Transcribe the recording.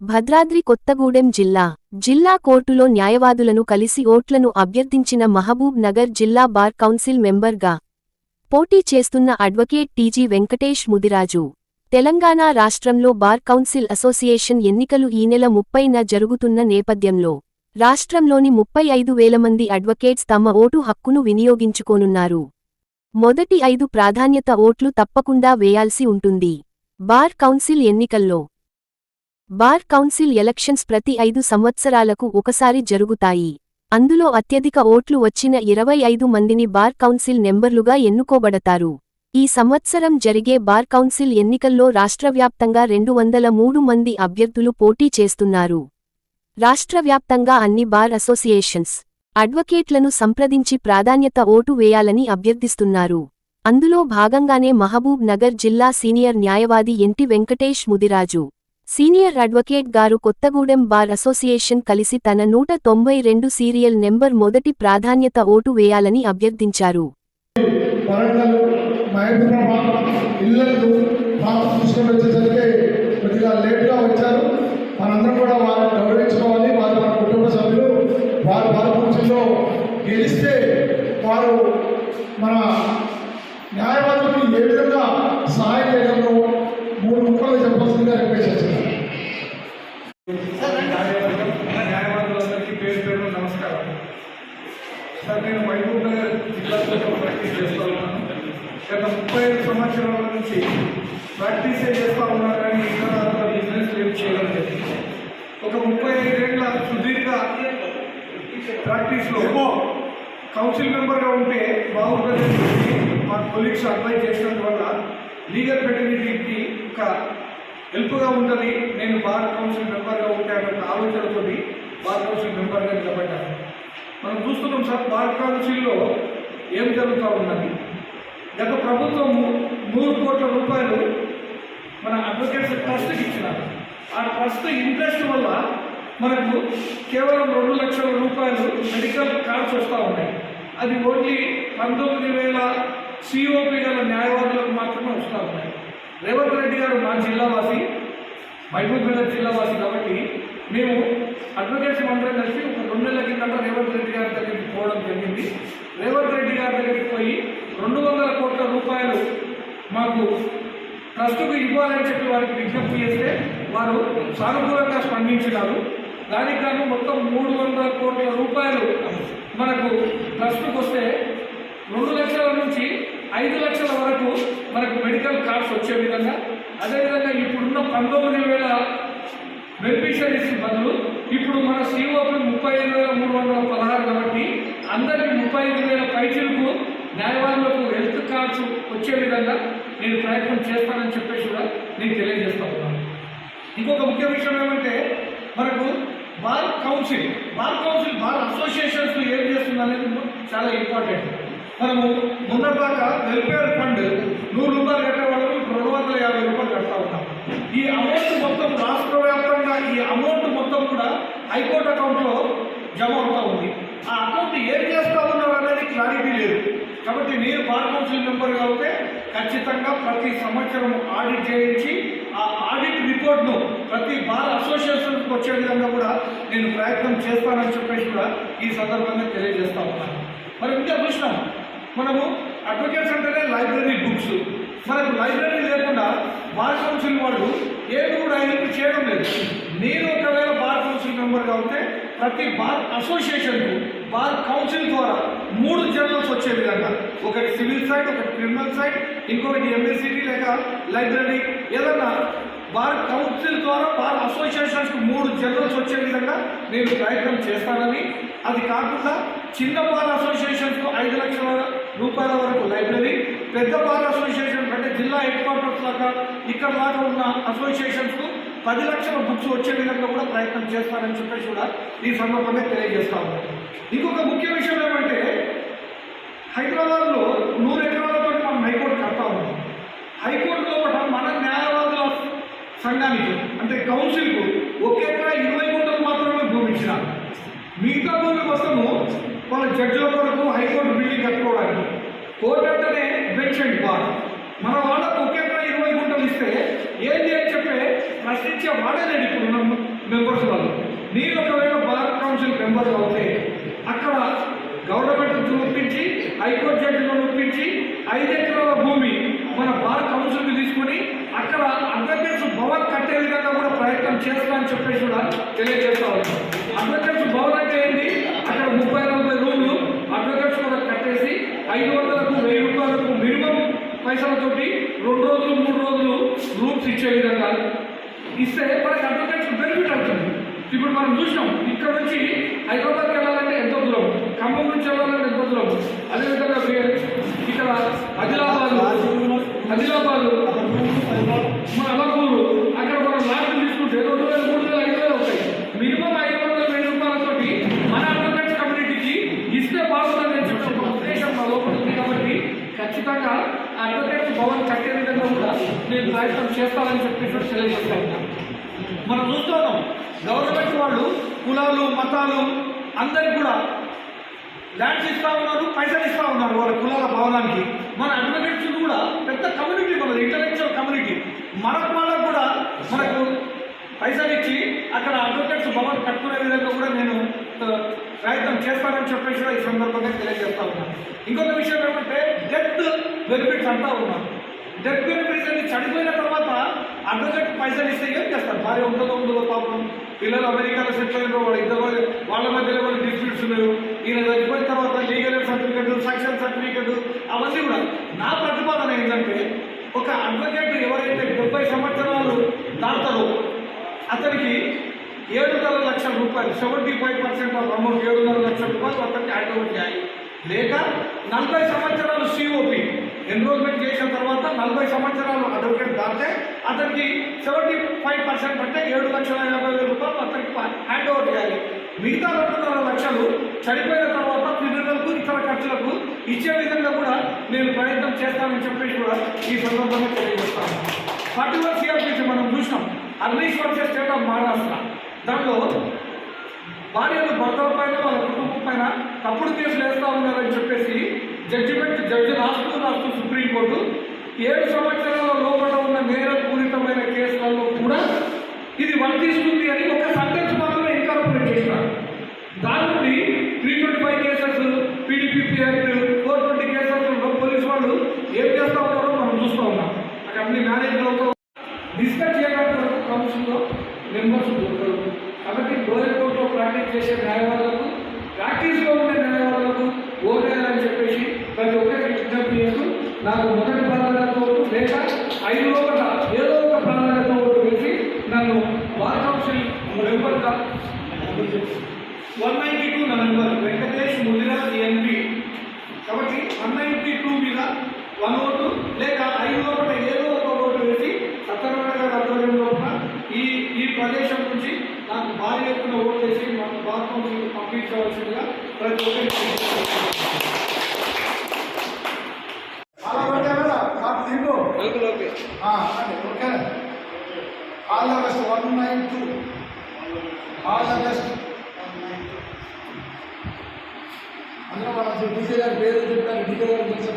భద్రాద్రి కొత్తగూడెం జిల్లా జిల్లా కోర్టులో న్యాయవాదులను కలిసి ఓట్లను అభ్యర్థించిన మహబూబ్ నగర్ జిల్లా బార్ కౌన్సిల్ మెంబర్గా పోటీ చేస్తున్న advocate T G Venkatesh Mudiraju. Telangana రాష్ట్రంలో బార్ కౌన్సిల్ అసోసియేషన్ ఎన్నికలు ఈ నెల ముప్పైన జరుగుతున్న నేపథ్యంలో రాష్ట్రంలోని ముప్పై ఐదు వేల మంది అడ్వకేట్స్ తమ ఓటు హక్కును వినియోగించుకోనున్నారు. మొదటి ఐదు ప్రాధాన్యత ఓట్లు తప్పకుండా వేయాల్సి ఉంటుంది. బార్ కౌన్సిల్ ఎన్నికల్లో బార్ కౌన్సిల్ ఎలక్షన్స్ ప్రతి ఐదు సంవత్సరాలకు ఒకసారి జరుగుతాయి. అందులో అత్యధిక ఓట్లు వచ్చిన ఇరవై ఐదు మందిని బార్ కౌన్సిల్ నెంబర్లుగా ఎన్నుకోబడతారు. ఈ సంవత్సరం జరిగే బార్ కౌన్సిల్ ఎన్నికల్లో రాష్ట్రవ్యాప్తంగా రెండు వందల మూడు మంది అభ్యర్థులు పోటీ చేస్తున్నారు. రాష్ట్రవ్యాప్తంగా అన్ని బార్ అసోసియేషన్స్ అడ్వకేట్లను సంప్రదించి ప్రాధాన్యత ఓటు వేయాలని అభ్యర్థిస్తున్నారు. అందులో భాగంగానే మహబూబ్ నగర్ జిల్లా సీనియర్ న్యాయవాది ఎంటి వెంకటేష్ ముదిరాజు సీనియర్ అడ్వకేట్ గారు కొత్తగూడెం బార్ అసోసియేషన్ కలిసి తన నూట తొంభై రెండు సీరియల్ నెంబర్ మొదటి ప్రాధాన్యత ఓటు వేయాలని అభ్యర్థించారు. ఇళ్ళకు వచ్చేసరికి కొద్దిగా లేట్గా వచ్చారు మనందరం కూడా వారిని గౌరవించుకోవాలి వారు మన కుటుంబ సభ్యులు వారు బాలపక్షంలో గెలిస్తే వారు మన న్యాయవాదులకు ఏ విధంగా సహాయం చేయడంలో మూడు ముక్కలు చెప్పాల్సిందిగా రిక్వెస్ట్ చేస్తున్నారు న్యాయవాదులు న్యాయవాదులందరికీ పేరు పేరు నమస్కారం సార్ నేను మహబూబ్ నగర్ జిల్లాలో ప్రాక్టీస్ చేస్తూ ఉన్నాను గత ముప్పై ఐదు సంవత్సరాల నుంచి ప్రాక్టీసే చేస్తూ ఉన్నాను కానీ ఇంకా దాంట్లో బిజినెస్ ఏం చేయడం లేదు ఒక ముప్పై ఐదేళ్ళ సుదీర్ఘ ప్రాక్టీస్లో కౌన్సిల్ మెంబర్గా ఉంటే బాగుంటుందని చెప్పి మా కొలీగ్స్ అడ్వైజ్ చేసినందువల్ల లీగల్ ఫెటర్నిటీకి ఒక హెల్ప్గా ఉంటుంది. నేను బార్ కౌన్సిల్ మెంబర్గా ఉంటే అనే ఒక ఆలోచనతోటి బార్ కౌన్సిల్ మెంబర్గా నిలబడ్డాను. మనం చూస్తున్నాం సార్ బార్ కౌన్సిల్లో ఏం జరుగుతూ ఉన్నది? గత ప్రభుత్వము నూరు కోట్ల రూపాయలు మన అడ్వకేట్స్ ట్రస్ట్కి ఇచ్చినారు. ఆ ట్రస్ట్ ఇంట్రెస్ట్ వల్ల మనకు కేవలం రెండు లక్షల రూపాయలు మెడికల్ కార్డ్స్ వస్తూ ఉన్నాయి. అది ఓన్లీ పంతొమ్మిది వేల సిఓపి గల న్యాయవాదులకు మాత్రమే వస్తూ ఉన్నాయి. రేవంత్ రెడ్డి గారు మా జిల్లావాసి మహబూబ్నగర్ జిల్లావాసి కాబట్టి మేము అడ్వకేట్స్ మండలం కలిసి ఒక రెండు నెలల కిందట రేవంత్ రెడ్డి గారి దగ్గరికి పోవడం జరిగింది. రేవంత్ రెడ్డి గారి దగ్గరికి పోయి రెండు వందల కోట్ల రూపాయలు మాకు ట్రస్టుకు ఇవ్వాలని చెప్పి వారికి విజ్ఞప్తి చేస్తే వారు సానుకూలంగా స్పందించినారు. దానికి గాను మొత్తం మూడు వందల కోట్ల రూపాయలు మనకు ట్రస్టుకు వస్తే రెండు లక్షల నుంచి ఐదు లక్షల వరకు మనకు మెడికల్ కార్డ్స్ వచ్చే విధంగా అదేవిధంగా ఇప్పుడున్న పంతొమ్మిది వేల బెనిఫిషరీస్ బదులు ఇప్పుడు మన సిఓపి ముప్పై ఐదు వేల మూడు వందల పదహారు కాబట్టి అందరికీ ముప్పై ఐదు వేల పైచీలకు న్యాయవాదులకు హెల్త్ కార్డ్స్ వచ్చే విధంగా నేను ప్రయత్నం చేస్తానని చెప్పేసి కూడా నేను తెలియజేస్తా ఉన్నాను. ఇంకొక ముఖ్య విషయం ఏమంటే మనకు bar council bar council bar associations ఏం చేస్తుంది అనేది చాలా ఇంపార్టెంట్. మనము మొన్నదాకా వెల్ఫేర్ ఫండ్ నూరు రూపాయలు కట్టే వాళ్ళకు ఇప్పుడు రెండు వందల యాభై రూపాయలు కడతా ఉన్నాం. ఈ అమౌంట్ మొత్తం రాష్ట్ర వ్యాప్తంగా ఈ అమౌంట్ మొత్తం కూడా హైకోర్టు అకౌంట్లో జమ అవుతా ఉంది ఆ అకౌంట్ ఏం చేస్తా ఉన్నారు అనేది క్లారిటీ లేదు కాబట్టి నేను బార్ కౌన్సిల్ మెంబర్గా అవుతే ఖచ్చితంగా ప్రతి సంవత్సరం ఆడిట్ చేయించి ఆ ఆడిట్ రిపోర్ట్ను ప్రతి బార్ అసోసియేషన్కి వచ్చే విధంగా కూడా నేను ప్రయత్నం చేస్తానని చెప్పేసి కూడా ఈ సందర్భంగా తెలియజేస్తా ఉన్నాను. మరి ఇంకా చూసినాం మనము అడ్వకేట్స్ అంటేనే లైబ్రరీ బుక్స్. మనకు లైబ్రరీ లేకుండా బార్ కౌన్సిల్ వాళ్ళు ఏది కూడా ఐదు చేయడం లేదు. నేను ఒకవేళ బార్ కౌన్సిల్ మెంబర్గా ఉంటే ప్రతి బార్ అసోసియేషన్కు బార్ కౌన్సిల్ ద్వారా మూడు జర్నల్స్ వచ్చే విధంగా. ఒకటి సివిల్ సైడ్ ఒకటి క్రిమినల్ సైడ్ ఇంకొకటి ఎంఎస్సిటీ లేక లైబ్రరీ. ఏదన్నా బార్ కౌన్సిల్ ద్వారా బార్ అసోసియేషన్స్కి మూడు జర్నల్స్ వచ్చే విధంగా నేను ప్రయత్నం చేస్తానని. అది కాకుండా చిన్న బార్ అసోసియేషన్స్కు ఐదు లక్షల రూపాయల వరకు లైబ్రరీ పెద్ద బార్ అసోసియేషన్ అంటే జిల్లా హెడ్ క్వార్టర్స్ లాగా ఇక్కడ దాకా ఉన్న అసోసియేషన్స్కు పది లక్షల బుక్స్ వచ్చే విధంగా కూడా ప్రయత్నం చేస్తానని చెప్పేసి కూడా ఈ సందర్భంగా తెలియజేస్తా ఇంకొక ముఖ్య విషయం ఏమంటే హైదరాబాద్లో నూరు ఎకరాలతో మనం హైకోర్టు కడతా ఉన్నాం. హైకోర్టు లోపల మన న్యాయవాదుల సంఘానికి అంటే కౌన్సిల్కు ఒక ఎకరా ఇరవై గుంటలు మాత్రమే భూమి ఇచ్చినారు మిగతా భూమి కోసము వాళ్ళ జడ్జిల కొరకు హైకోర్టు బిల్డింగ్ కట్టుకోవడానికి. కోర్టు అంటేనే బెంచ్ అండ్ బార్ మన వాళ్ళకు ఒకే ఎకరా ఇరవై గుంటలు ఇస్తే ఏంటి అని చెప్పే ప్రశ్నించే వాడే లేడు ఇప్పుడు ఉన్న మెంబర్స్ వాళ్ళు. నేను ఒకవేళ బార్ కౌన్సిల్ మెంబర్ అవుతే అక్కడ గవర్నమెంట్ చూపించి హైకోర్టు జడ్జిలను ఒప్పించి ఐదు ఎకరాల భూమి మన బార్ కౌన్సిల్కి తీసుకొని అక్కడ అడ్వకేట్స్ భవన్ కట్టే విధంగా కూడా ప్రయత్నం చేస్తామని చెప్పేసి కూడా తెలియజేస్తా ఉన్నాం. అడ్వకేట్స్ భవన్ అంటే ఏంటి అక్కడ ముప్పై నలభై రూములు అడ్వకేట్స్ కూడా కట్టేసి ఐదు వందలకు వెయ్యి రూపాయలకు మినిమం పైసలతోటి రెండు రోజులు మూడు రోజులు రూమ్స్ ఇచ్చే విధంగా ఇస్తే మనకి అడ్వకేట్స్ బెనిఫిట్ అవుతుంది ఇప్పుడు మనం చూసినాం ఇక్కడ నుంచి హైదరాబాద్కి వెళ్ళాలంటే ఎంతో దూరం. ఖమ్మం నుంచి వెళ్ళాలంటే ఎంతో దూరం అదేవిధంగా వే- ఇక్కడ ఆదిలాబాద్ ఆదిలాబాద్ మన అలగూరు అక్కడ మనం లాడ్లు తీసుకుంటే రెండు వేల మూడు వేల ఐదు వేలు అవుతాయి మినిమం ఐదు వందల వెయ్యి రూపాయలతోటి మన అడ్వకేట్స్ కమ్యూనిటీకి ఇస్తే బాగుందని చెప్పి ఒక ఉద్దేశం మా లోపల ఉంది కాబట్టి ఖచ్చితంగా అడ్వకేట్స్ భవన్ కట్టే విధంగా కూడా నేను ప్రయత్నం చేస్తానని చెప్పేసి తెలియజేస్తా ఉన్నాను మనం చూస్తున్నాం గవర్నమెంట్ వాళ్ళు కులాలు మతాలు అందరికి కూడా ల్యాండ్స్ ఇస్తా ఉన్నారు పైసలు ఇస్తా ఉన్నారు వాళ్ళ కులాల భవనానికి. మన అడ్వకేట్స్ కూడా పెద్ద కమ్యూనిటీ మనది ఇంటలెక్చువల్ కమ్యూనిటీ మనకు వాళ్ళకు కూడా మనకు పైసలు ఇచ్చి అక్కడ అడ్వకేట్స్ భవన్ కట్టుకునే విధంగా కూడా నేను ప్రయత్నం చేస్తానని చెప్పేసి కూడా ఈ సందర్భంగా తెలియజేస్తా ఉన్నాను. ఇంకొక విషయం ఏమంటే డెత్ బెనిఫిట్స్ అంటా ఉన్నాను. డెత్ బెనిఫిట్స్ అని చనిపోయిన తర్వాత అడ్వకేట్ పైసలు ఇస్తే ఏం చేస్తారు? భార్య ఉంటుందో ఉండదో పాపం. పిల్లలు అమెరికాలో సెటిల్ అయిన వాళ్ళు ఇద్దరు వాళ్ళ మధ్యలో వాళ్ళు డిస్ప్యూట్స్ ఉన్నాయి ఈయన చనిపోయిన తర్వాత లీగల్ సర్టిఫికెట్ సెక్షన్ సర్టిఫికెట్ అవన్నీ కూడా. నా ప్రతిపాదన ఏంటంటే ఒక అడ్వకేట్ ఎవరైతే డెబ్బై సంవత్సరాలు దాటారో అతనికి ఏడున్నర లక్షల రూపాయలు. Seventy five percent of amount ఏడున్నర లక్షల రూపాయలు అతనికి హ్యాండ్ ఓవర్ చేయాలి లేక నలభై సంవత్సరాలు సిఓపి ఎన్రోల్మెంట్ చేసిన తర్వాత నలభై సంవత్సరాలు అడ్వకేట్ దాటితే అతనికి సెవెంటీ ఫైవ్ పర్సెంట్ అంటే ఏడు లక్షల యాభై వేల రూపాయలు అతనికి హ్యాండ్ ఓవర్ చేయాలి మిగతా రెండున్నర లక్షలు చనిపోయిన తర్వాత పిల్లలకు ఇతర ఖర్చులకు ఇచ్చే విధంగా కూడా నేను ప్రయత్నం చేస్తానని చెప్పేసి కూడా ఈ సందర్భంగా తెలియజేస్తాను. పర్టికులర్ సిఆర్పిసి మనం చూసినాం. అర్లీష్ వర్సెస్ స్టేట్ ఆఫ్ మహారాష్ట్ర. దాంట్లో భార్యలు భర్తల పైన వాళ్ళ కుటుంబం పైన తప్పుడు కేసులు వేస్తా ఉన్నారని చెప్పేసి జడ్జిమెంట్ జడ్జి రాస్తూ రాస్తూ సుప్రీంకోర్టు ఏడు సంవత్సరాల లోపల ఉన్న నేరపూరితమైన కేసులలో కూడా ఇది వర్తిస్తుంది అని ఒక సంటెన్స్ మాత్రమే ఇన్కార్పొరేట్ చేశారు దాని నుండి three twenty five cases PDPP act four twenty cases police వాళ్ళు ఏం చేస్తా ఉన్నారో మనం చూస్తూ ఉన్నాం. అక్కడ అన్ని మేనేజ్ అవుతూ డిస్కస్ చేయడానికి వరకు కౌన్సిల్లో మెంబర్స్ దొరకరు కాబట్టి లోయర్ కోర్టులో ప్రాక్టీస్ చేసే న్యాయవాదులకు ప్రాక్టీస్లో ఉండే న్యాయవాదులకు ఓటేయాలని చెప్పేసి ప్రతి ఒక్కరికి విజ్ఞప్తి చేస్తూ నాకు మొదటి ప్రాధాన్యత ఓటు లేక ఐదు లోపల ఏదో ఒక ప్రాధాన్యత ఓటు వేసి నన్ను bar council one ninety two నా నెంబర్. వెంకటేష్ ముదిరాజ్ ఎన్పి కాబట్టి వన్ నైంటీ టూ మీద వన్ ఓటు లేక ఐదు లోపల ఏదో ఒక ఓటు వేసి సత్యనారాయణ గారి ఆధ్వర్యంలో ఈ ఈ ప్రదేశం నుంచి నాకు భారీ ఎత్తున ఓటు వేసి మాకు బార్ కౌన్సిల్ పంపించవలసిందిగా ప్రతి ఒక్కరికి అలా పెట్టారా మాకు తీరు okay. All the one nine two all the అందులో మన డీజే గారి పేరు చెప్పారు డీజే గారు తెలిసిన